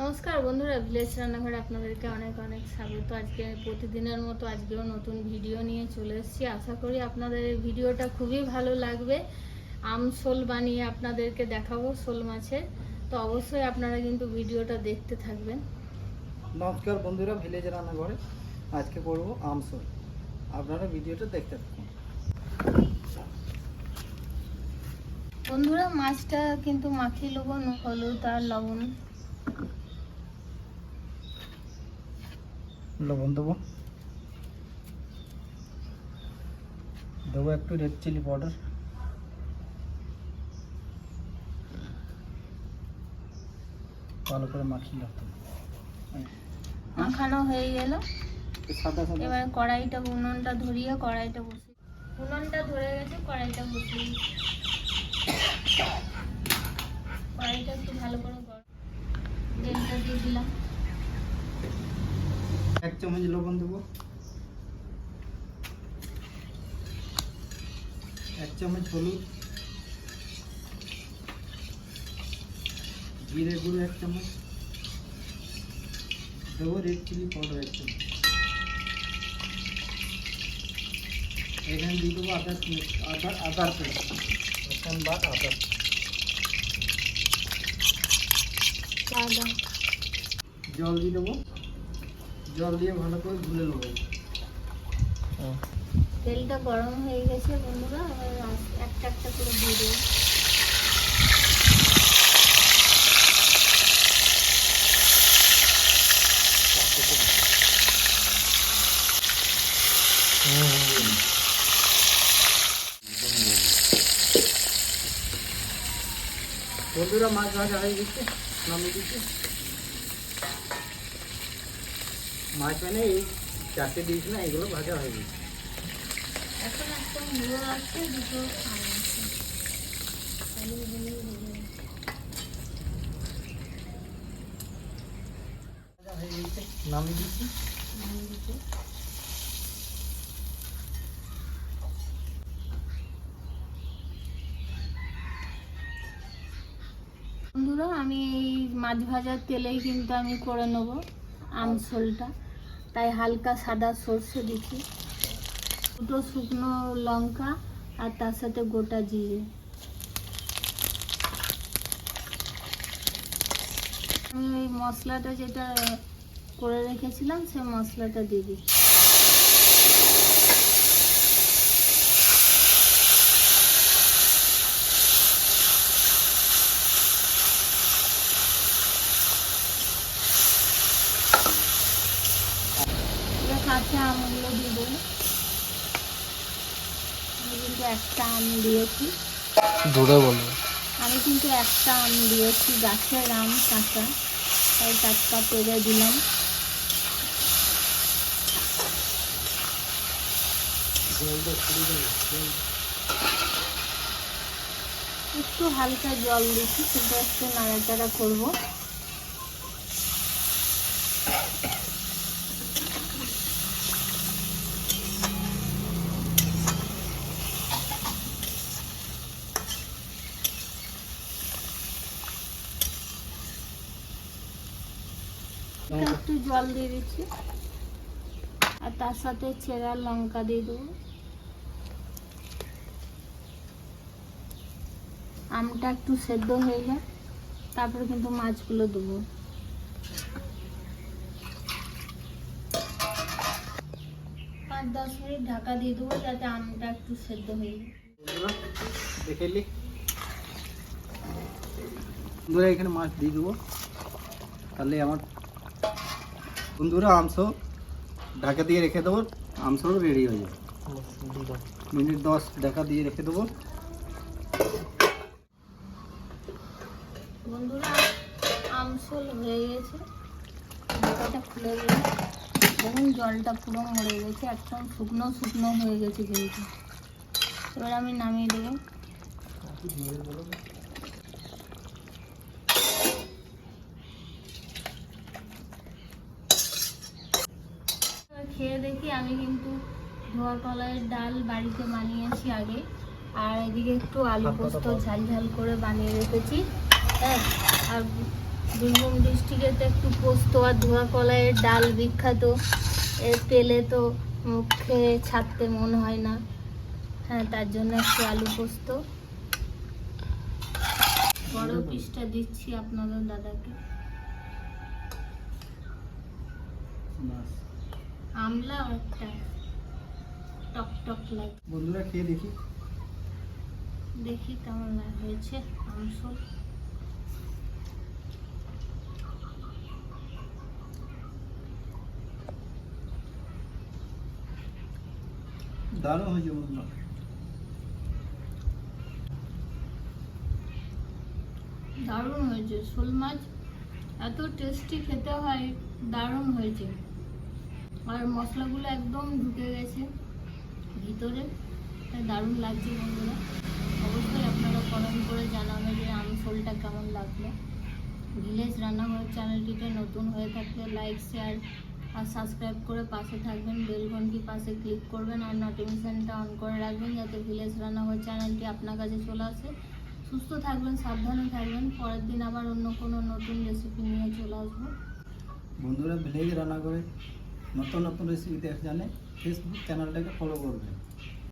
নমস্কার বন্ধুরা ভিলেজ রান্নাঘরে আপনাদেরকে অনেক অনেক স্বাগত। আজকে প্রতিদিনের মতো আজকেও নতুন ভিডিও নিয়ে চলে এসেছি। আশা করি আপনাদের এই ভিডিওটা খুবই ভালো লাগবে। আম শোল বানিয়ে আপনাদেরকে দেখাবো শোল মাছের। তো অবশ্যই আপনারা কিন্তু ভিডিওটা দেখতে থাকবেন। নমস্কার বন্ধুরা ভিলেজ রান্নাঘরে আজকে করব আমসল আপনারা ভিডিওটা দেখতে থাকুন। বন্ধুরা মাছটা কিন্তু মাখিয়ে নুন, হলুদ আর লবণ। লবণ দেবো। দেবো একটু রেড চিলি পাউডার ভালো করে মাখিয়ে রাখতে মাখানো হয়ে গেল। এবার কড়াইটা উনুনটা ধরিয়ে কড়াইটা বসি উনুনটা ধরে গেছে কড়াইটা বসিয়ে কড়াইটা এক চামচ লবণ দেবো। এক চামচ হলুদ। জিরে গুঁড়ো এক চামচ। দেবো রেড চিলি পাউডার এক চামচ। এখানে দিয়ে দেবো আদা আদা, আদার পেস্ট। রসুন বাট other. জল দিয়ে দেবো। জল দিয়ে ভালো করে ধুলে নেব। তেলটা গরম হয়ে গেছে বন্ধুরা। একটা একটা করে দিয়ে দেবো। বন্ধুরা মাছ ভাজা হয়ে গেছে নামিয়ে দিচ্ছি। মাছ মানে এই চারটে দিয়েছি না এগুলো ভাজা হয়ে গেছে। এখন একটা মুড়ো আছে দুটো নামিয়ে দিচ্ছি। নামিয়ে দিতে। বন্ধুরা, আমি এই মাছ ভাজার তেলেই কিন্তু আমি করে নেব আমসোলটা তাই হালকা সাদা সর্ষে দিচ্ছি, দুটো শুকনো লঙ্কা আর তার সাথে গোটা জিরে। আমি ওই মশলাটা যেটা করে রেখেছিলাম সে মশলাটা দিয়ে দিচ্ছি। কাঁচা আমগুলো দিয়ে দেবো। আমি কিন্তু একটা আম দিয়েছি। দূরে বলব আমি কিন্তু একটা আম দিয়েছি গাছের আম কাঁচা। তাই টাটকা পেরে দিলাম। একটু হালকা জল দিচ্ছি সেটা একটু নাড়াচাড়া করব। এটা একটু জল দিয়ে দিচ্ছি। আর তার সাথে চেরা লঙ্কা দিয়ে দেবো। আমটা একটু সেদ্ধ হয়ে যায় তারপরে কিন্তু মাছগুলো দেবো। পাঁচ দশ মিনিট ঢাকা দিয়ে দেবো যাতে আমটা একটু সেদ্ধ হয়ে যায়। দেখে এখানে মাছ দিয়ে দেবো। তাহলে আমার বন্ধুরা আমস ঢাকা দিয়ে রেখে দেবো। আমস রেডি হয়ে যাবে। মিনিট দশ ঢাকা দিয়ে রেখে দেবো। বন্ধুরা আমসল হয়ে গেছে। ঢাকাটা খুলে দিলে দেখুন, জলটা পুরো মরে গেছে। একদম শুকনো শুকনো হয়ে গেছে কিন্তু। এবার আমি নামিয়ে দেবো এবার খেয়ে দেখি আমি কিন্তু ধোয়া কলাইয়ের ডাল বাড়িতে বানিয়েছি আগে। আর এদিকে একটু আলু পোস্ত ঝাল ঝাল করে বানিয়ে রেখেছি। হ্যাঁ আর বীরভূম ডিস্ট্রিক্টে তো একটু পোস্ত আর ধোয়া কলাইয়ের ডাল বিখ্যাত। এর তেলে তো মুখে ছাড়তে মন হয় না। হ্যাঁ তার জন্য একটু আলু পোস্ত। বড় পিসটা দিচ্ছি আপনাদের দাদাকে। আমলা একটা টক টক লাগে। বন্ধুরা খেয়ে দেখি। দেখি কেমন হয়েছে দারুণ হয়েছে বন্ধুরা। দারুণ হয়েছে। শোল মাছ এত টেস্টি খেতে হয় দারুণ হয়েছে। আর মশলাগুলো একদম ঢুকে গেছে ভিতরে। তাই দারুণ লাগছে বন্ধুরা। অবশ্যই আপনারা কমেন্ট করে জানাবেন যে আম শোলটা কেমন লাগল। ভিলেজ রান্নাঘর চ্যানেলটিতে নতুন হয়ে থাকলে লাইক শেয়ার আর সাবস্ক্রাইব করে পাশে থাকবেন। বেল পাশে ক্লিক করবেন আর নোটিফিকেশানটা অন করে রাখবেন যাতে ভিলেজ রান্নাঘর চ্যানেলটি আপনার কাছে চলে আসে। সুস্থ থাকবেন, সাবধানে থাকবেন। পরের দিন আবার অন্য কোনো নতুন রেসিপি নিয়ে চলে আসব। বন্ধুরা, ভিলেজ রান্না করে নতুন নতুন রেসিপি দেখার জন্য ফেসবুক চ্যানেলটাকে ফলো করবেন